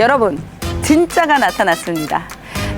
여러분, 진짜가 나타났습니다.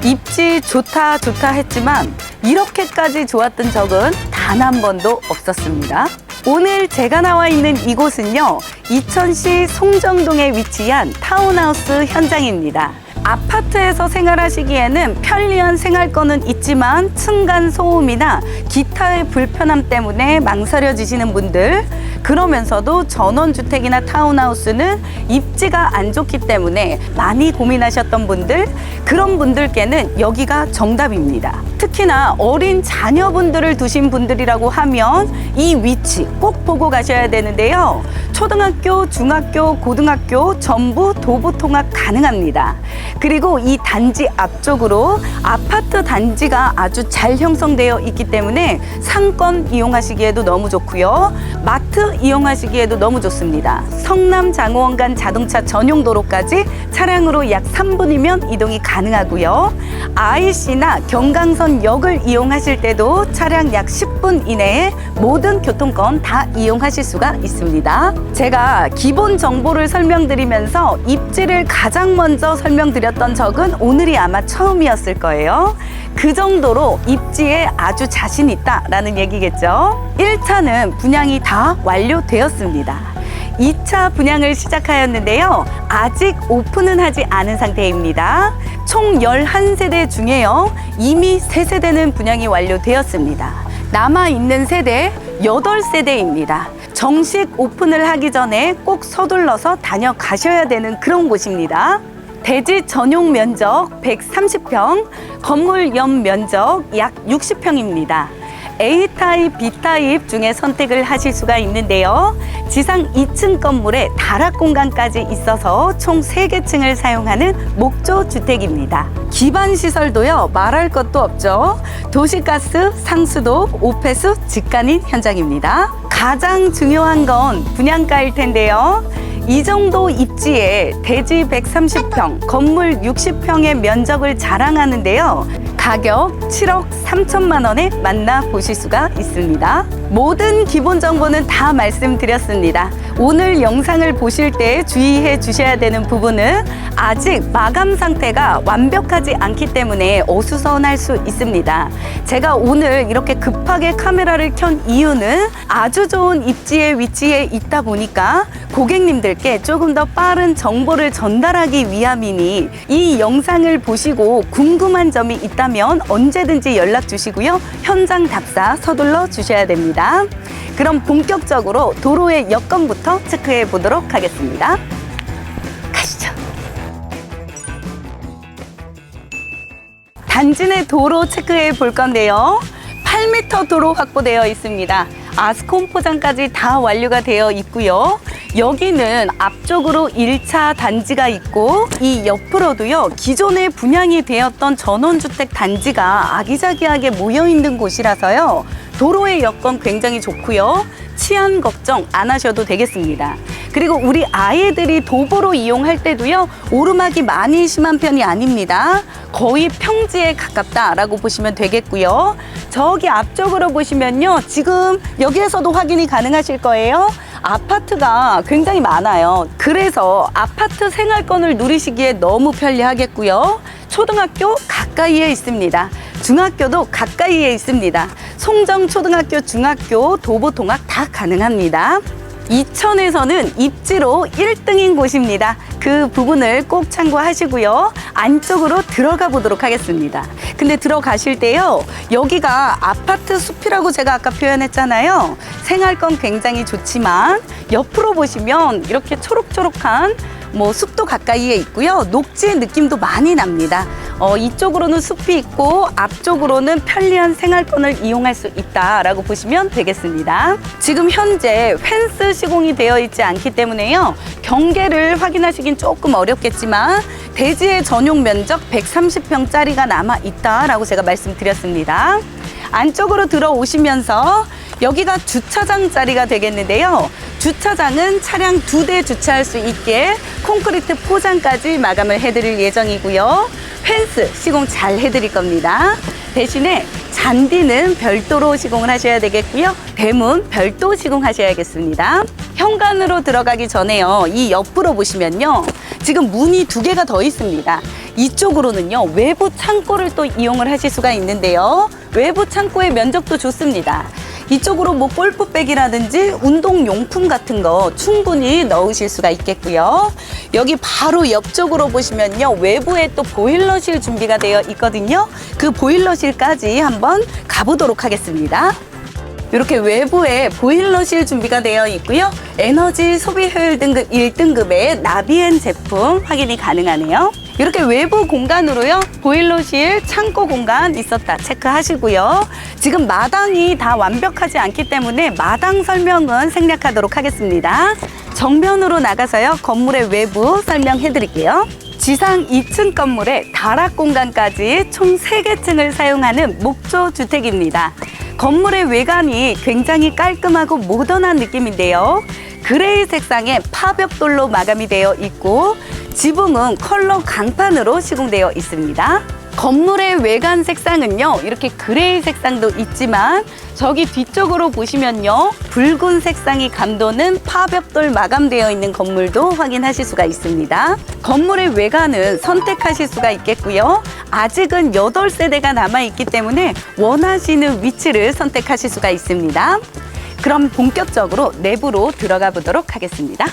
입지 좋다 좋다 했지만 이렇게까지 좋았던 적은 단 한 번도 없었습니다. 오늘 제가 나와 있는 이곳은요, 이천시 송정동에 위치한 타운하우스 현장입니다. 아파트에서 생활하시기에는 편리한 생활권은 있지만 층간 소음이나 기타의 불편함 때문에 망설여지시는 분들, 그러면서도 전원주택이나 타운하우스는 입지가 안 좋기 때문에 많이 고민하셨던 분들, 그런 분들께는 여기가 정답입니다. 특히나 어린 자녀분들을 두신 분들이라고 하면 이 위치 꼭 보고 가셔야 되는데요. 초등학교, 중학교, 고등학교 전부 도보 통학 가능합니다. 그리고 이 단지 앞쪽으로 아파트 단지가 아주 잘 형성되어 있기 때문에 상권 이용하시기에도 너무 좋고요. 마트 이용하시기에도 너무 좋습니다. 성남 장호원 간 자동차 전용 도로까지 차량으로 약 3분이면 이동이 가능하고요. IC나 경강선 역을 이용하실 때도 차량 약 10분 이내에 모든 교통권 다 이용하실 수가 있습니다. 제가 기본 정보를 설명드리면서 입지를 가장 먼저 설명드렸던 적은 오늘이 아마 처음이었을 거예요. 그 정도로 입지에 아주 자신 있다라는 얘기겠죠. 1차는 분양이 다 완료되었습니다. 2차 분양을 시작하였는데요. 아직 오픈은 하지 않은 상태입니다. 총 11세대 중에요. 이미 3세대는 분양이 완료되었습니다. 남아있는 세대 8세대입니다. 정식 오픈을 하기 전에 꼭 서둘러서 다녀가셔야 되는 그런 곳입니다. 대지 전용 면적 130평, 건물 연 면적 약 60평입니다. A타입, B타입 중에 선택을 하실 수가 있는데요. 지상 2층 건물에 다락 공간까지 있어서 총 3개 층을 사용하는 목조 주택입니다. 기반 시설도요, 말할 것도 없죠. 도시가스, 상수도, 오폐수, 직관인 현장입니다. 가장 중요한 건 분양가일 텐데요. 이 정도 입지에 대지 130평, 건물 60평의 면적을 자랑하는데요. 가격 7억 3천만 원에 만나보실 수가 있습니다. 모든 기본 정보는 다 말씀드렸습니다. 오늘 영상을 보실 때 주의해 주셔야 되는 부분은 아직 마감 상태가 완벽하지 않기 때문에 어수선할 수 있습니다. 제가 오늘 이렇게 급하게 카메라를 켠 이유는 아주 좋은 입지에 위치해 있다 보니까 고객님들께 조금 더 빠른 정보를 전달하기 위함이니 이 영상을 보시고 궁금한 점이 있다면 언제든지 연락 주시고요. 현장 답사 서둘러 주셔야 됩니다. 그럼 본격적으로 도로의 여건부터 체크해 보도록 하겠습니다. 가시죠. 단지 내 도로 체크해 볼 건데요. 8m 도로 확보되어 있습니다. 아스콘 포장까지 다 완료가 되어 있고요. 여기는 앞쪽으로 1차 단지가 있고 이 옆으로도요. 기존에 분양이 되었던 전원주택 단지가 아기자기하게 모여 있는 곳이라서요. 도로의 여건 굉장히 좋고요. 치안 걱정 안 하셔도 되겠습니다. 그리고 우리 아이들이 도보로 이용할 때도요. 오르막이 많이 심한 편이 아닙니다. 거의 평지에 가깝다라고 보시면 되겠고요. 저기 앞쪽으로 보시면요. 지금 여기에서도 확인이 가능하실 거예요. 아파트가 굉장히 많아요. 그래서 아파트 생활권을 누리시기에 너무 편리하겠고요. 초등학교 가까이에 있습니다. 중학교도 가까이에 있습니다. 송정 초등학교, 중학교, 도보 통학 다 가능합니다. 이천에서는 입지로 1등인 곳입니다. 그 부분을 꼭 참고하시고요. 안쪽으로 들어가 보도록 하겠습니다. 근데 들어가실 때요. 여기가 아파트 숲이라고 제가 아까 표현했잖아요. 생활권 굉장히 좋지만 옆으로 보시면 이렇게 초록초록한 뭐 숲도 가까이에 있고요. 녹지의 느낌도 많이 납니다. 어, 이쪽으로는 숲이 있고 앞쪽으로는 편리한 생활권을 이용할 수 있다라고 보시면 되겠습니다. 지금 현재 펜스 시공이 되어 있지 않기 때문에요. 경계를 확인하시긴 조금 어렵겠지만 대지의 전용 면적 130평짜리가 남아 있다라고 제가 말씀드렸습니다. 안쪽으로 들어오시면서 여기가 주차장 자리가 되겠는데요. 주차장은 차량 두 대 주차할 수 있게 콘크리트 포장까지 마감을 해드릴 예정이고요. 펜스 시공 잘 해드릴 겁니다. 대신에 잔디는 별도로 시공을 하셔야 되겠고요. 대문 별도 시공하셔야겠습니다. 현관으로 들어가기 전에요. 이 옆으로 보시면요. 지금 문이 두 개가 더 있습니다. 이쪽으로는요. 외부 창고를 또 이용을 하실 수가 있는데요. 외부 창고의 면적도 좋습니다. 이쪽으로 뭐 골프백이라든지 운동용품 같은 거 충분히 넣으실 수가 있겠고요. 여기 바로 옆쪽으로 보시면요. 외부에 또 보일러실 준비가 되어 있거든요. 그 보일러실까지 한번 가보도록 하겠습니다. 이렇게 외부에 보일러실 준비가 되어 있고요. 에너지 소비 효율 등급 1등급의 나비엔 제품 확인이 가능하네요. 이렇게 외부 공간으로요. 보일러실, 창고 공간 있었다 체크하시고요. 지금 마당이 다 완벽하지 않기 때문에 마당 설명은 생략하도록 하겠습니다. 정면으로 나가서요. 건물의 외부 설명해 드릴게요. 지상 2층 건물에 다락 공간까지 총 3개 층을 사용하는 목조 주택입니다. 건물의 외관이 굉장히 깔끔하고 모던한 느낌인데요. 그레이 색상의 파벽돌로 마감이 되어 있고 지붕은 컬러 강판으로 시공되어 있습니다. 건물의 외관 색상은요, 이렇게 그레이 색상도 있지만 저기 뒤쪽으로 보시면요, 붉은 색상이 감도는 파벽돌 마감되어 있는 건물도 확인하실 수가 있습니다. 건물의 외관은 선택하실 수가 있겠고요. 아직은 8세대가 남아있기 때문에 원하시는 위치를 선택하실 수가 있습니다. 그럼 본격적으로 내부로 들어가 보도록 하겠습니다.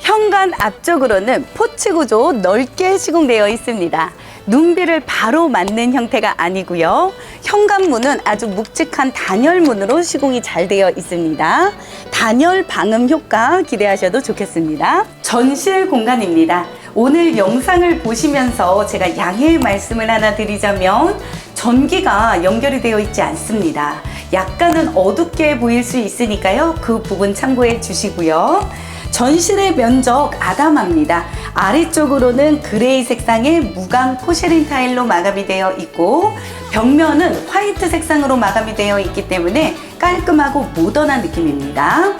현관 앞쪽으로는 포치 구조 넓게 시공되어 있습니다. 눈비를 바로 맞는 형태가 아니고요. 현관문은 아주 묵직한 단열문으로 시공이 잘 되어 있습니다. 단열 방음 효과 기대하셔도 좋겠습니다. 전실 공간입니다. 오늘 영상을 보시면서 제가 양해의 말씀을 하나 드리자면 전기가 연결이 되어 있지 않습니다. 약간은 어둡게 보일 수 있으니까요. 그 부분 참고해 주시고요. 전실의 면적 아담합니다. 아래쪽으로는 그레이 색상의 무광 포쉐린 타일로 마감이 되어 있고 벽면은 화이트 색상으로 마감이 되어 있기 때문에 깔끔하고 모던한 느낌입니다.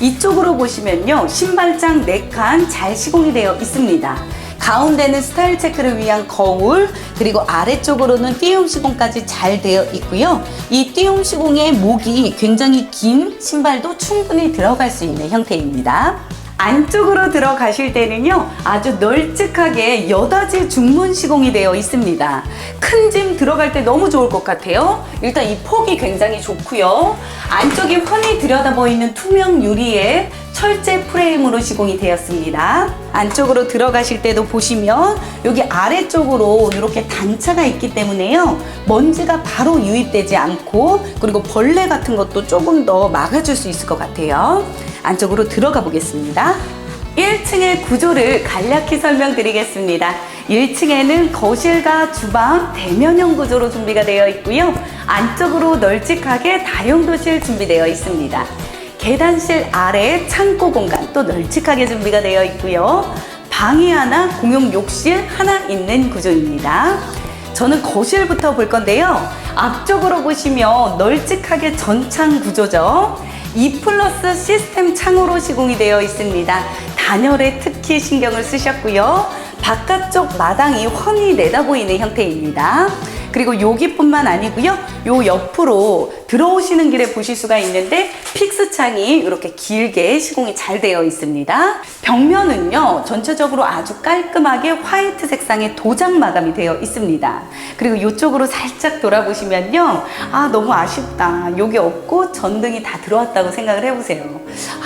이쪽으로 보시면요. 신발장 4칸 잘 시공이 되어 있습니다. 가운데는 스타일 체크를 위한 거울, 그리고 아래쪽으로는 띄움 시공까지 잘 되어 있고요. 이 띄움 시공의 목이 굉장히 긴 신발도 충분히 들어갈 수 있는 형태입니다. 안쪽으로 들어가실 때는요, 아주 널찍하게 여닫이 중문 시공이 되어 있습니다. 큰 짐 들어갈 때 너무 좋을 것 같아요. 일단 이 폭이 굉장히 좋고요. 안쪽이 훤히 들여다 보이는 투명 유리에 철제 프레임으로 시공이 되었습니다. 안쪽으로 들어가실 때도 보시면 여기 아래쪽으로 이렇게 단차가 있기 때문에요. 먼지가 바로 유입되지 않고 그리고 벌레 같은 것도 조금 더 막아줄 수 있을 것 같아요. 안쪽으로 들어가 보겠습니다. 1층의 구조를 간략히 설명드리겠습니다. 1층에는 거실과 주방 대면형 구조로 준비가 되어 있고요. 안쪽으로 널찍하게 다용도실 준비되어 있습니다. 계단실 아래 창고 공간 또 널찍하게 준비가 되어 있고요. 방이 하나, 공용 욕실 하나 있는 구조입니다. 저는 거실부터 볼 건데요. 앞쪽으로 보시면 널찍하게 전창 구조죠. 2 플러스 시스템 창으로 시공이 되어 있습니다. 단열에 특히 신경을 쓰셨고요. 바깥쪽 마당이 훤히 내다보이는 형태입니다. 그리고 여기뿐만 아니고요. 요 옆으로 들어오시는 길에 보실 수가 있는데 픽스 창이 이렇게 길게 시공이 잘 되어 있습니다. 벽면은요. 전체적으로 아주 깔끔하게 화이트 색상의 도장 마감이 되어 있습니다. 그리고 이쪽으로 살짝 돌아보시면요. 아 너무 아쉽다. 여기 없고 전등이 다 들어왔다고 생각을 해보세요.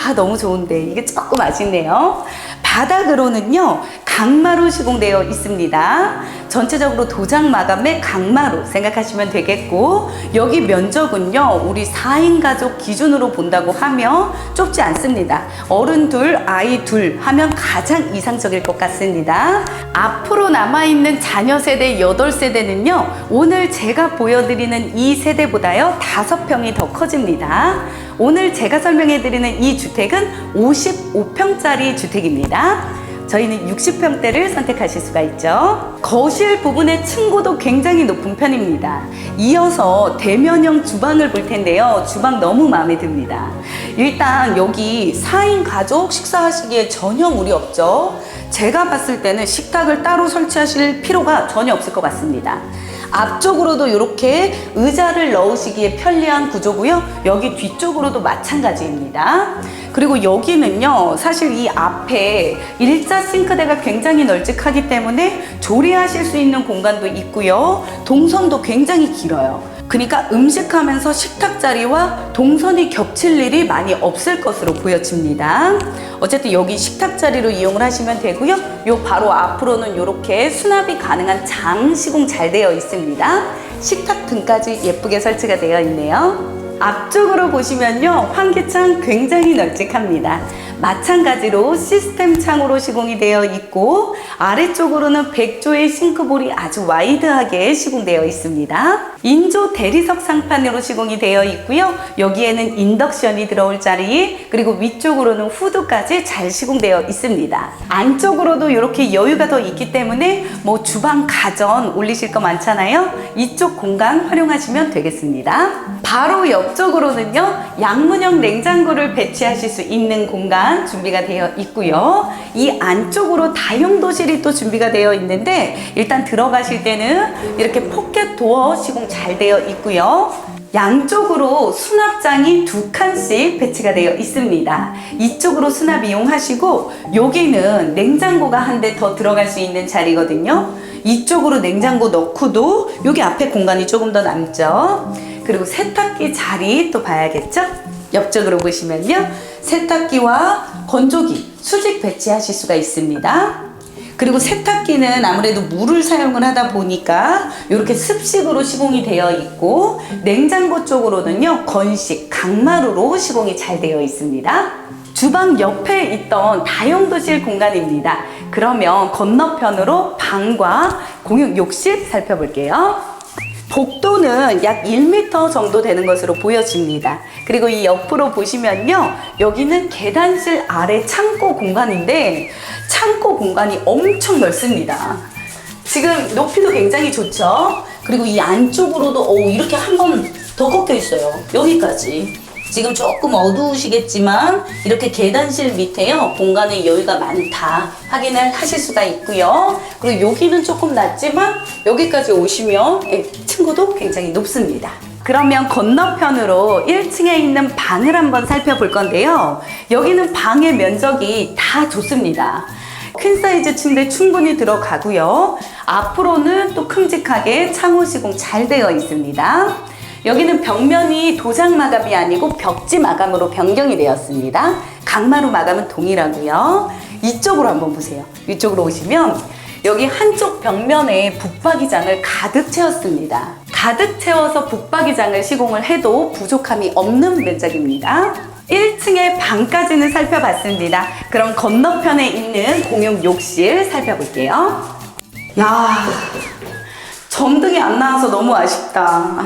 아 너무 좋은데 이게 조금 아쉽네요. 바닥으로는요. 강마루 시공되어 있습니다. 전체적으로 도장 마감의 강마루 생각하시면 되겠고 여기 면적은요 우리 4인 가족 기준으로 본다고 하면 좁지 않습니다. 어른 둘, 아이 둘 하면 가장 이상적일 것 같습니다. 앞으로 남아있는 자녀 세대 8세대는요 오늘 제가 보여드리는 이 세대보다요 5평이 더 커집니다. 오늘 제가 설명해드리는 이 주택은 55평짜리 주택입니다. 저희는 60평대를 선택하실 수가 있죠. 거실 부분의 층고도 굉장히 높은 편입니다. 이어서 대면형 주방을 볼 텐데요. 주방 너무 마음에 듭니다. 일단 여기 4인 가족 식사하시기에 전혀 무리 없죠. 제가 봤을 때는 식탁을 따로 설치하실 필요가 전혀 없을 것 같습니다. 앞쪽으로도 이렇게 의자를 넣으시기에 편리한 구조고요. 여기 뒤쪽으로도 마찬가지입니다. 그리고 여기는요, 사실 이 앞에 일자 싱크대가 굉장히 널찍하기 때문에 조리하실 수 있는 공간도 있고요. 동선도 굉장히 길어요. 그러니까 음식하면서 식탁 자리와 동선이 겹칠 일이 많이 없을 것으로 보여집니다. 어쨌든 여기 식탁 자리로 이용을 하시면 되고요. 요 바로 앞으로는 이렇게 수납이 가능한 장 시공 잘 되어 있습니다. 식탁 등까지 예쁘게 설치가 되어 있네요. 앞쪽으로 보시면요 환기창 굉장히 널찍합니다 마찬가지로 시스템 창으로 시공이 되어 있고 아래쪽으로는 백조의 싱크볼이 아주 와이드하게 시공되어 있습니다. 인조 대리석 상판으로 시공이 되어 있고요. 여기에는 인덕션이 들어올 자리 그리고 위쪽으로는 후드까지 잘 시공되어 있습니다. 안쪽으로도 이렇게 여유가 더 있기 때문에 뭐 주방 가전 올리실 거 많잖아요. 이쪽 공간 활용하시면 되겠습니다 바로 옆쪽으로는요 양문형 냉장고를 배치하실 수 있는 공간 준비가 되어 있고요 이 안쪽으로 다용도실이 또 준비가 되어 있는데 일단 들어가실 때는 이렇게 포켓 도어 시공 잘 되어 있고요 양쪽으로 수납장이 두 칸씩 배치가 되어 있습니다. 이쪽으로 수납 이용하시고 여기는 냉장고가 한 대 더 들어갈 수 있는 자리거든요. 이쪽으로 냉장고 넣고도 여기 앞에 공간이 조금 더 남죠. 그리고 세탁기 자리 또 봐야겠죠? 옆쪽으로 보시면요. 세탁기와 건조기, 수직 배치하실 수가 있습니다. 그리고 세탁기는 아무래도 물을 사용을 하다 보니까 이렇게 습식으로 시공이 되어 있고 냉장고 쪽으로는요 건식 강마루로 시공이 잘 되어 있습니다. 주방 옆에 있던 다용도실 공간입니다. 그러면 건너편으로 방과 공용 욕실 살펴볼게요. 복도는 약 1m 정도 되는 것으로 보여집니다. 그리고 이 옆으로 보시면요. 여기는 계단실 아래 창고 공간인데 창고 공간이 엄청 넓습니다. 지금 높이도 굉장히 좋죠. 그리고 이 안쪽으로도 오, 이렇게 한 번 더 꺾여 있어요. 여기까지. 지금 조금 어두우시겠지만 이렇게 계단실 밑에요. 공간의 여유가 많다 확인을 하실 수가 있고요. 그리고 여기는 조금 낮지만 여기까지 오시면 예, 층고도 굉장히 높습니다. 그러면 건너편으로 1층에 있는 방을 한번 살펴볼 건데요. 여기는 방의 면적이 다 좋습니다. 퀸 사이즈 침대 충분히 들어가고요. 앞으로는 또 큼직하게 창호 시공 잘 되어 있습니다 여기는 벽면이 도장 마감이 아니고 벽지 마감으로 변경이 되었습니다. 강마루 마감은 동일하고요. 이쪽으로 한번 보세요. 이쪽으로 오시면 여기 한쪽 벽면에 북박이장을 가득 채웠습니다. 가득 채워서 북박이장을 시공을 해도 부족함이 없는 면적입니다. 1층의 방까지는 살펴봤습니다. 그럼 건너편에 있는 공용 욕실 살펴볼게요. 야, 점등이 안 나와서 너무 아쉽다.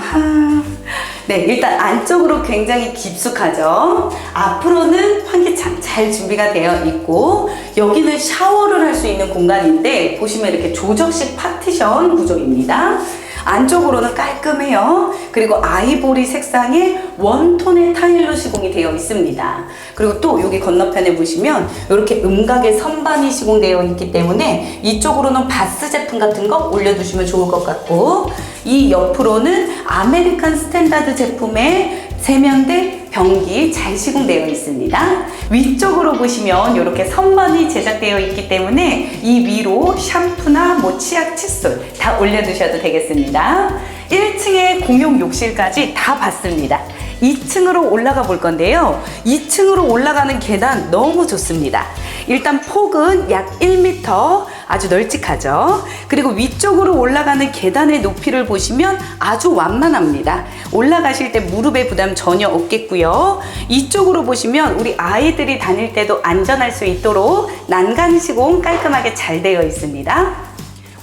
네, 일단 안쪽으로 굉장히 깊숙하죠. 앞으로는 환기창 잘 준비가 되어 있고, 여기는 샤워를 할 수 있는 공간인데, 보시면 이렇게 조적식 파티션 구조입니다. 안쪽으로는 깔끔해요. 그리고 아이보리 색상의 원톤의 타일로 시공이 되어 있습니다. 그리고 또 여기 건너편에 보시면 이렇게 음각의 선반이 시공되어 있기 때문에 이쪽으로는 바스 제품 같은 거 올려두시면 좋을 것 같고 이 옆으로는 아메리칸 스탠다드 제품의 세면대 변기 잘 시공되어 있습니다. 위쪽으로 보시면 이렇게 선반이 제작되어 있기 때문에 이 위로 샴푸나 뭐 치약, 칫솔 다 올려두셔도 되겠습니다. 1층에 공용 욕실까지 다 봤습니다. 2층으로 올라가 볼 건데요. 2층으로 올라가는 계단 너무 좋습니다. 일단 폭은 약 1m 아주 널찍하죠. 그리고 위쪽으로 올라가는 계단의 높이를 보시면 아주 완만합니다. 올라가실 때 무릎에 부담 전혀 없겠고요. 이쪽으로 보시면 우리 아이들이 다닐 때도 안전할 수 있도록 난간 시공 깔끔하게 잘 되어 있습니다.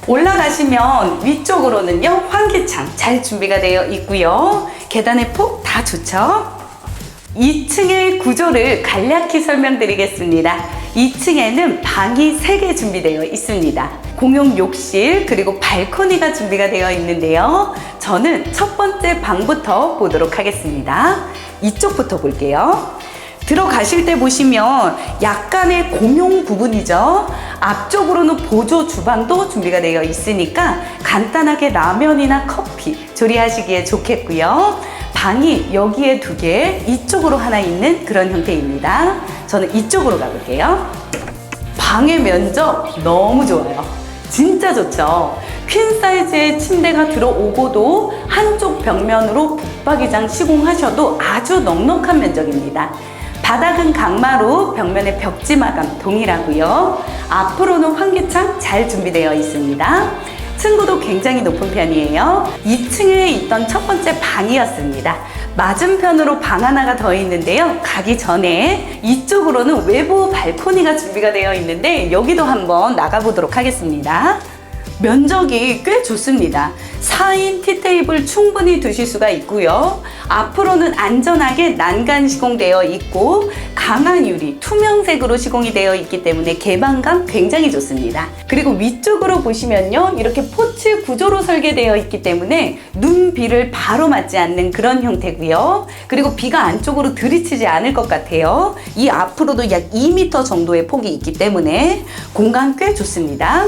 올라가시면 위쪽으로는요 환기창 잘 준비가 되어 있고요 계단의 폭 다 좋죠 2층의 구조를 간략히 설명드리겠습니다. 2층에는 방이 3개 준비되어 있습니다. 공용 욕실 그리고 발코니가 준비가 되어 있는데요. 저는 첫 번째 방부터 보도록 하겠습니다. 이쪽부터 볼게요. 들어가실 때 보시면 약간의 공용 부분이죠. 앞쪽으로는 보조 주방도 준비가 되어 있으니까 간단하게 라면이나 커피 조리하시기에 좋겠고요. 방이 여기에 두 개, 이쪽으로 하나 있는 그런 형태입니다. 저는 이쪽으로 가볼게요. 방의 면적 너무 좋아요. 진짜 좋죠. 퀸 사이즈의 침대가 들어오고도 한쪽 벽면으로 붙박이장 시공하셔도 아주 넉넉한 면적입니다. 바닥은 강마루, 벽면의 벽지 마감 동일하고요. 앞으로는 환기창 잘 준비되어 있습니다. 층고도 굉장히 높은 편이에요. 2층에 있던 첫 번째 방이었습니다. 맞은편으로 방 하나가 더 있는데요. 가기 전에 이쪽으로는 외부 발코니가 준비가 되어 있는데 여기도 한번 나가보도록 하겠습니다. 면적이 꽤 좋습니다. 4인 티테이블 충분히 두실 수가 있고요. 앞으로는 안전하게 난간 시공되어 있고 강한 유리 투명색으로 시공이 되어 있기 때문에 개방감 굉장히 좋습니다. 그리고 위쪽으로 보시면요. 이렇게 포츠 구조로 설계되어 있기 때문에 눈, 비를 바로 맞지 않는 그런 형태고요. 그리고 비가 안쪽으로 들이치지 않을 것 같아요. 이 앞으로도 약 2m 정도의 폭이 있기 때문에 공간 꽤 좋습니다.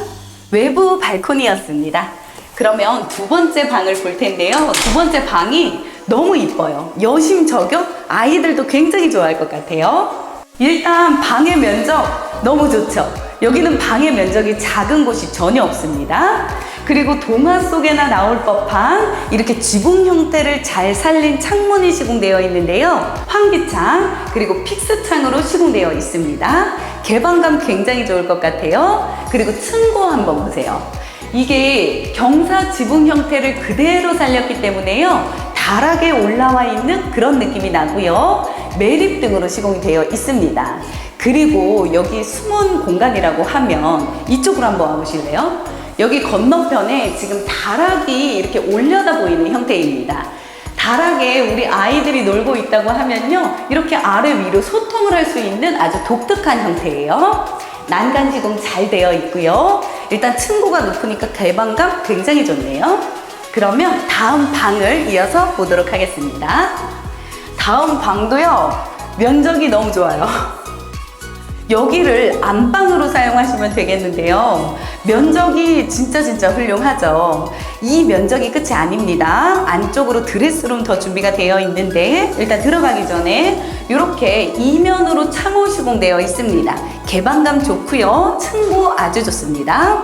외부 발코니였습니다. 그러면 두 번째 방을 볼 텐데요. 두 번째 방이 너무 이뻐요. 여심 저격 아이들도 굉장히 좋아할 것 같아요. 일단 방의 면적 너무 좋죠. 여기는 방의 면적이 작은 곳이 전혀 없습니다. 그리고 동화 속에나 나올 법한 이렇게 지붕 형태를 잘 살린 창문이 시공되어 있는데요. 환기창 그리고 픽스창으로 시공되어 있습니다. 개방감 굉장히 좋을 것 같아요. 그리고 층고 한번 보세요. 이게 경사 지붕 형태를 그대로 살렸기 때문에요. 다락에 올라와 있는 그런 느낌이 나고요. 매립등으로 시공이 되어 있습니다. 그리고 여기 숨은 공간이라고 하면 이쪽으로 한번 와보실래요? 여기 건너편에 지금 다락이 이렇게 올려다 보이는 형태입니다. 다락에 우리 아이들이 놀고 있다고 하면요. 이렇게 아래 위로 소통을 할 수 있는 아주 독특한 형태예요. 난간 시공 잘 되어 있고요. 일단 층고가 높으니까 개방감 굉장히 좋네요. 그러면 다음 방을 이어서 보도록 하겠습니다. 다음 방도요. 면적이 너무 좋아요. 여기를 안방으로 사용하시면 되겠는데요. 면적이 진짜 진짜 훌륭하죠. 이 면적이 끝이 아닙니다. 안쪽으로 드레스룸 더 준비가 되어 있는데 일단 들어가기 전에 이렇게 이면으로 창호 시공되어 있습니다. 개방감 좋고요. 층고 아주 좋습니다.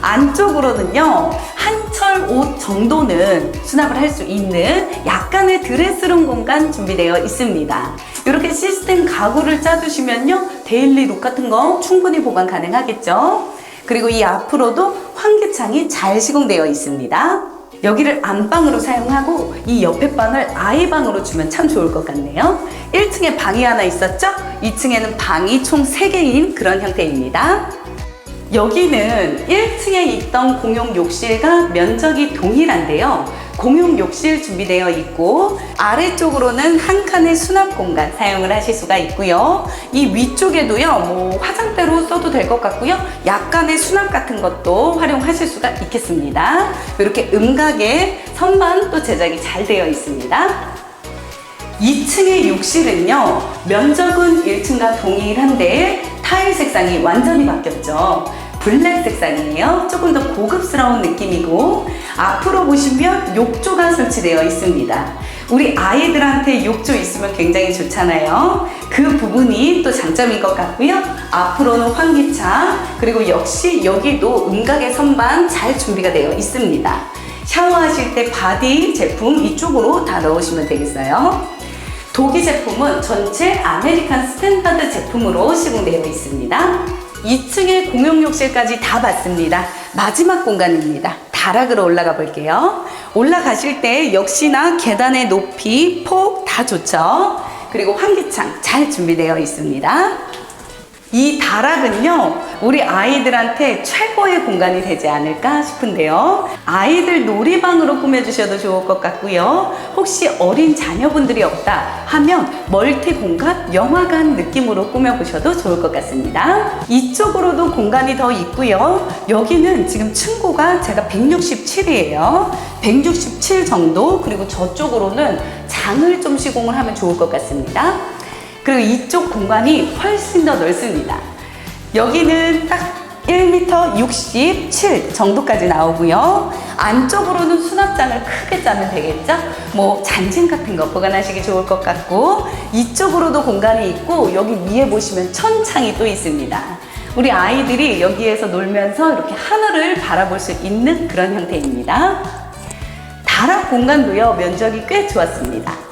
안쪽으로는요 한철 옷 정도는 수납을 할 수 있는 약간의 드레스룸 공간 준비되어 있습니다. 이렇게 시스템 가구를 짜주시면요 데일리 룩 같은 거 충분히 보관 가능하겠죠. 그리고 이 앞으로도 환기창이 잘 시공되어 있습니다. 여기를 안방으로 사용하고 이 옆에 방을 아이 방으로 주면 참 좋을 것 같네요. 1층에 방이 하나 있었죠? 2층에는 방이 총 3개인 그런 형태입니다. 여기는 1층에 있던 공용 욕실과 면적이 동일한데요. 공용 욕실 준비되어 있고 아래쪽으로는 한 칸의 수납 공간 사용을 하실 수가 있고요. 이 위쪽에도요. 뭐 화장대로 써도 될 것 같고요. 약간의 수납 같은 것도 활용하실 수가 있겠습니다. 이렇게 음각의 선반 또 제작이 잘 되어 있습니다. 2층의 욕실은요, 면적은 1층과 동일한데 타일 색상이 완전히 바뀌었죠. 블랙 색상이에요. 조금 더 고급스러운 느낌이고, 앞으로 보시면 욕조가 설치되어 있습니다. 우리 아이들한테 욕조 있으면 굉장히 좋잖아요. 그 부분이 또 장점인 것 같고요. 앞으로는 환기창, 그리고 역시 여기도 음각의 선반 잘 준비가 되어 있습니다. 샤워하실 때 바디 제품 이쪽으로 다 넣으시면 되겠어요. 도기 제품은 전체 아메리칸 스탠다드 제품으로 시공되어 있습니다. 2층에 공용 욕실까지 다 봤습니다. 마지막 공간입니다. 다락으로 올라가 볼게요. 올라가실 때 역시나 계단의 높이, 폭 다 좋죠. 그리고 환기창 잘 준비되어 있습니다. 이 다락은요, 우리 아이들한테 최고의 공간이 되지 않을까 싶은데요. 아이들 놀이방으로 꾸며주셔도 좋을 것 같고요. 혹시 어린 자녀분들이 없다 하면 멀티 공간, 영화관 느낌으로 꾸며보셔도 좋을 것 같습니다. 이쪽으로도 공간이 더 있고요. 여기는 지금 층고가 제가 167이에요. 167 정도, 그리고 저쪽으로는 장을 좀 시공을 하면 좋을 것 같습니다. 그리고 이쪽 공간이 훨씬 더 넓습니다. 여기는 딱 1m 67 정도까지 나오고요. 안쪽으로는 수납장을 크게 짜면 되겠죠? 뭐 잔짐 같은 거 보관하시기 좋을 것 같고 이쪽으로도 공간이 있고 여기 위에 보시면 천창이 또 있습니다. 우리 아이들이 여기에서 놀면서 이렇게 하늘을 바라볼 수 있는 그런 형태입니다. 다락 공간도요 면적이 꽤 좋았습니다.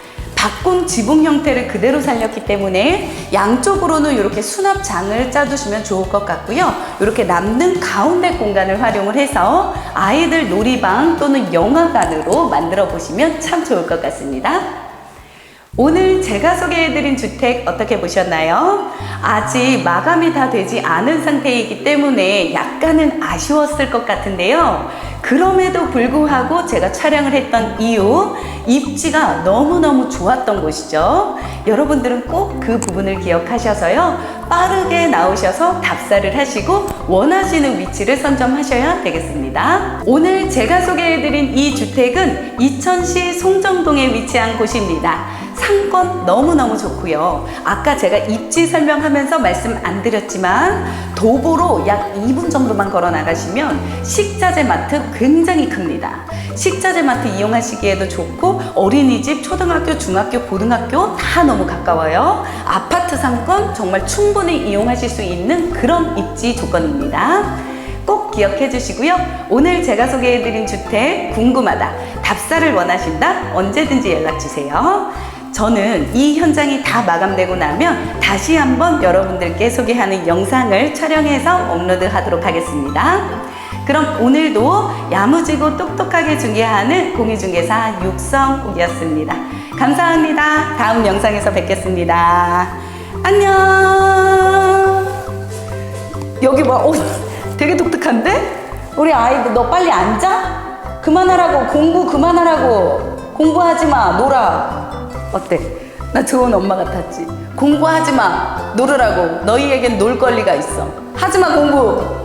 박공 지붕 형태를 그대로 살렸기 때문에 양쪽으로는 이렇게 수납장을 짜두시면 좋을 것 같고요. 이렇게 남는 가운데 공간을 활용을 해서 아이들 놀이방 또는 영화관으로 만들어 보시면 참 좋을 것 같습니다. 오늘 제가 소개해드린 주택 어떻게 보셨나요? 아직 마감이 다 되지 않은 상태이기 때문에 약간은 아쉬웠을 것 같은데요. 그럼에도 불구하고 제가 촬영을 했던 이유, 입지가 너무너무 좋았던 곳이죠. 여러분들은 꼭 그 부분을 기억하셔서요. 빠르게 나오셔서 답사를 하시고 원하시는 위치를 선점하셔야 되겠습니다. 오늘 제가 소개해드린 이 주택은 이천시 송정동에 위치한 곳입니다. 상권 너무너무 좋고요. 아까 제가 입지 설명하면서 말씀 안 드렸지만 도보로 약 2분 정도만 걸어 나가시면 식자재 마트 굉장히 큽니다. 식자재 마트 이용하시기에도 좋고 어린이집, 초등학교, 중학교, 고등학교 다 너무 가까워요. 아파트 상권 정말 충분히 이용하실 수 있는 그런 입지 조건입니다. 꼭 기억해 주시고요. 오늘 제가 소개해 드린 주택 궁금하다, 답사를 원하신다, 언제든지 연락 주세요. 저는 이 현장이 다 마감되고 나면 다시 한번 여러분들께 소개하는 영상을 촬영해서 업로드 하도록 하겠습니다. 그럼 오늘도 야무지고 똑똑하게 중개하는 공유중개사 육성욱이었습니다. 감사합니다. 다음 영상에서 뵙겠습니다. 안녕! 여기 봐. 오, 되게 독특한데? 우리 아이들 너 빨리 앉아? 그만하라고 공부 그만하라고 공부하지 마 놀아 어때? 나 좋은 엄마 같았지? 공부하지 마 놀으라고 너희에겐 놀 권리가 있어 하지 마 공부